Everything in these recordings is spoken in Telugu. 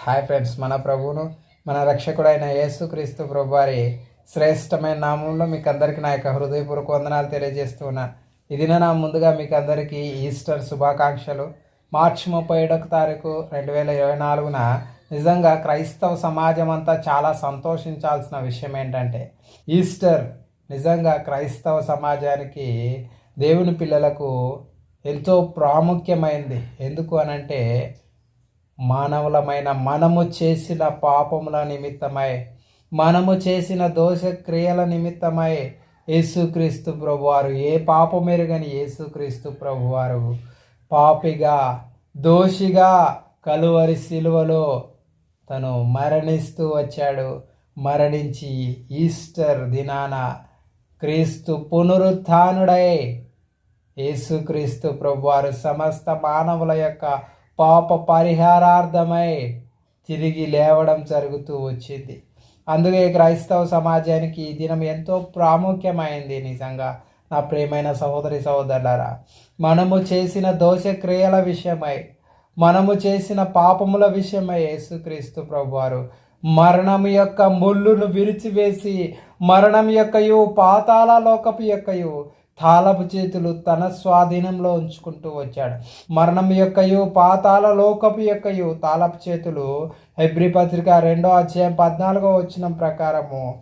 హాయ్ ఫ్రెండ్స్ మన ప్రభువును మన రక్షకుడైన యేసుక్రీస్తు ప్రభు వారి శ్రేష్టమైన నామంలో మీకు అందరికీ నా యొక్క హృదయపూర్వక వందనాలు తెలియజేస్తున్నా ఇది నా ముందుగా మీకు అందరికీ ఈస్టర్ శుభాకాంక్షలు. మార్చి ముప్పై ఏడవ తారీఖు రెండు వేల ఇరవై నాలుగున నిజంగా క్రైస్తవ సమాజం అంతా చాలా సంతోషించాల్సిన విషయం ఏంటంటే ఈస్టర్ నిజంగా క్రైస్తవ సమాజానికి దేవుని పిల్లలకు ఎంతో ప్రాముఖ్యమైంది. ఎందుకు అనంటే మానవులమైన మనము చేసిన పాపముల నిమిత్తమై మనము చేసిన దోష క్రియల నిమిత్తమై యేసుక్రీస్తు ప్రభువారు ఏ పాపమెరుగని యేసుక్రీస్తు ప్రభువారు పాపిగా దోషిగా కలువరి శిలువలో తను మరణిస్తూ వచ్చాడు. మరణించి ఈస్టర్ దినాన క్రీస్తు పునరుత్డై యేసుక్రీస్తు ప్రభువారు సమస్త మానవుల యొక్క పాప పరిహారార్థమై తిరిగి లేవడం జరుగుతూ వచ్చింది. అందుకే క్రైస్తవ సమాజానికి ఈ దినం ఎంతో ప్రాముఖ్యమైంది నిజంగా. నా ప్రియమైన సహోదరి సహోదరులారా మనము చేసిన దోష క్రియల విషయమై మనము చేసిన పాపముల విషయమై యేసుక్రీస్తు ప్రభువారు మరణం యొక్క ముళ్ళును విరిచివేసి మరణం యొక్కయు పాతాళ లోకపు యొక్కయు తాళపు చేతులు తన స్వాధీనంలో ఉంచుకుంటూ వచ్చాడు. మరణం యొక్కయు పాతాల లోకపు యొక్కయు తాళపు చేతులు. హెబ్రి పత్రిక రెండో అధ్యాయం పద్నాలుగో వచ్చిన ప్రకారము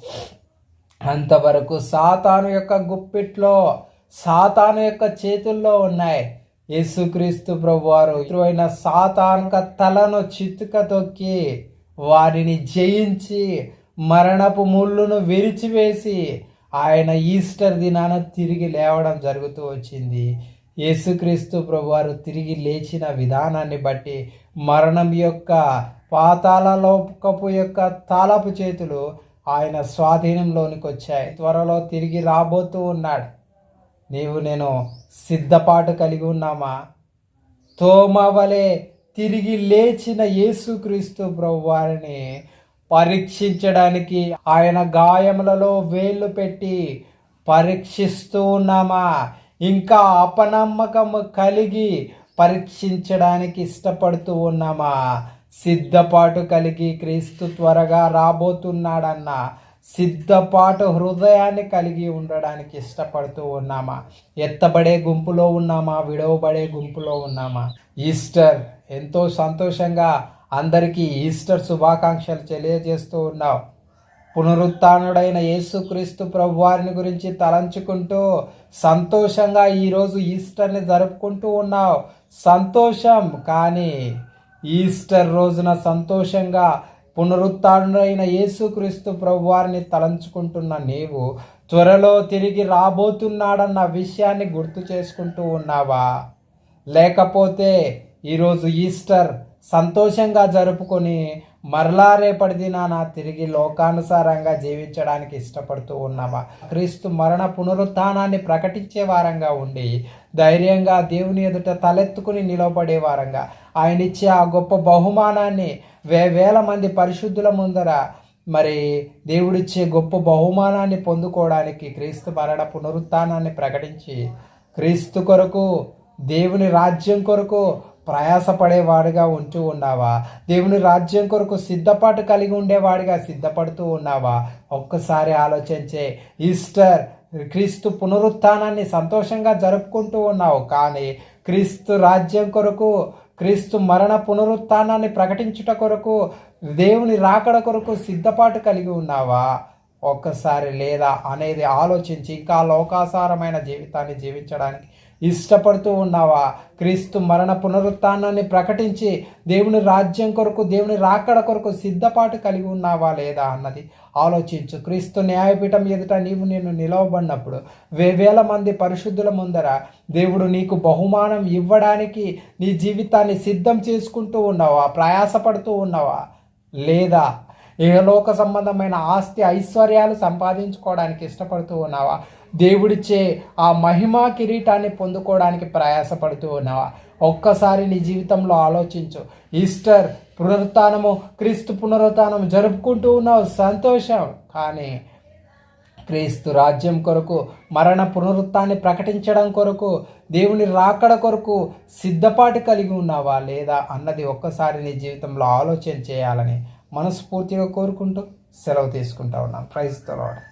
అంతవరకు సాతాను యొక్క గుప్పిట్లో సాతాను యొక్క చేతుల్లో ఉన్నాయి. యేసుక్రీస్తు ప్రభువారు అయిన సాతాను తలను చితుక తొక్కి వారిని జయించి మరణపు ముళ్ళును విరిచివేసి ఆయన ఈస్టర్ దినాన తిరిగి లేవడం జరుగుతూ వచ్చింది. యేసుక్రీస్తు ప్రభువారు తిరిగి లేచిన విధానాన్ని బట్టి మరణం యొక్క పాతాల లోకపు యొక్క తాళపు చేతులు ఆయన స్వాధీనంలోనికి వచ్చాయి. త్వరలో తిరిగి రాబోతూ ఉన్నాడు. నీవు నేను సిద్ధపాటు కలిగి ఉన్నామా? తోమవలే తిరిగి లేచిన యేసుక్రీస్తు ప్రభువారిని పరీక్షించడానికి ఆయన గాయములలో వేళ్ళు పెట్టి పరీక్షిస్తూ ఉన్నామా? ఇంకా అపనమ్మకము కలిగి పరీక్షించడానికి ఇష్టపడుతూ ఉన్నామా? సిద్ధపాటు కలిగి క్రీస్తు త్వరగా రాబోతున్నాడన్న సిద్ధపాటు హృదయాన్ని కలిగి ఉండడానికి ఇష్టపడుతూ ఉన్నామా? ఎత్తబడే గుంపులో ఉన్నామా? విడవబడే గుంపులో ఉన్నామా? ఈస్టర్ ఎంతో సంతోషంగా అందరికీ ఈస్టర్ శుభాకాంక్షలు తెలియజేస్తూ ఉన్నావు పునరుత్డైన యేసుక్రీస్తు ప్రభువారిని గురించి తలంచుకుంటూ సంతోషంగా ఈరోజు ఈస్టర్ని జరుపుకుంటూ ఉన్నావు సంతోషం కానీ ఈస్టర్ రోజున సంతోషంగా పునరుత్డైన యేసుక్రీస్తు ప్రభువారిని తలంచుకుంటున్న నీవు త్వరలో తిరిగి రాబోతున్నాడన్న విషయాన్ని గుర్తు చేసుకుంటూ ఉన్నావా? లేకపోతే ఈరోజు ఈస్టర్ సంతోషంగా జరుపుకొని మరలా రేపటి దినాన తిరిగి లోకానుసారంగా జీవించడానికి ఇష్టపడుతూ ఉన్నావా? క్రీస్తు మరణ పునరుత్థానాన్ని ప్రకటించే వారంగా ఉండి ధైర్యంగా దేవుని ఎదుట తలెత్తుకుని నిలబడే వారంగా. ఆయన ఇచ్చే ఆ గొప్ప బహుమానాన్ని వే వేల మంది పరిశుద్ధుల ముందర మరి దేవుడిచ్చే గొప్ప బహుమానాన్ని పొందుకోవడానికి క్రీస్తు మరణ పునరుత్థానాన్ని ప్రకటించి క్రీస్తు కొరకు దేవుని రాజ్యం కొరకు ప్రయాసపడేవాడిగా ఉంటూ ఉన్నావా? దేవుని రాజ్యం కొరకు సిద్ధపాటు కలిగి ఉండేవాడిగా సిద్ధపడుతూ ఉన్నావా? ఒక్కసారి ఆలోచించే. ఈస్టర్ క్రీస్తు పునరుత్థానాన్ని సంతోషంగా జరుపుకుంటూ ఉన్నావు. కానీ క్రీస్తు రాజ్యం కొరకు క్రీస్తు మరణ పునరుత్థానాన్ని ప్రకటించుట కొరకు దేవుని రాకడ కొరకు సిద్ధపాటు కలిగి ఉన్నావా? ఒక్కసారి లేదా అనేది ఆలోచించి ఇంకా లోకాసారమైన జీవితాన్ని జీవించడానికి ఇష్టపడుతూ ఉన్నావా? క్రీస్తు మరణ పునరుత్నాన్ని ప్రకటించి దేవుని రాజ్యం కొరకు దేవుని రాకడ కొరకు సిద్ధపాటు కలిగి ఉన్నావా లేదా అన్నది ఆలోచించు. క్రీస్తు న్యాయపీఠం ఎదుట నీవు నేను నిలవబడినప్పుడు వేవేల మంది పరిశుద్ధుల ముందర దేవుడు నీకు బహుమానం ఇవ్వడానికి నీ జీవితాన్ని సిద్ధం చేసుకుంటూ ఉన్నావా? ప్రయాసపడుతూ ఉన్నావా? లేదా లోక సంబంధమైన ఆస్తి ఐశ్వర్యాలు సంపాదించుకోవడానికి ఇష్టపడుతూ ఉన్నావా? దేవుడిచ్చే ఆ మహిమా కిరీటాన్ని పొందుకోవడానికి ప్రయాసపడుతూ ఉన్నావా? ఒక్కసారి నీ జీవితంలో ఆలోచించు. ఈస్టర్ పునరుత్నము క్రీస్తు పునరుత్నం జరుపుకుంటూ ఉన్నావు సంతోషం. కానీ క్రీస్తు రాజ్యం కొరకు మరణ పునరుత్నాన్ని ప్రకటించడం కొరకు దేవుని రాకడ కొరకు సిద్ధపాటు కలిగి ఉన్నావా లేదా అన్నది ఒక్కసారి నీ జీవితంలో ఆలోచన చేయాలని మనస్ఫూర్తిగా కోరుకుంటూ సెలవు తీసుకుంటా ఉన్నాను ప్రైజ్ తలవాడు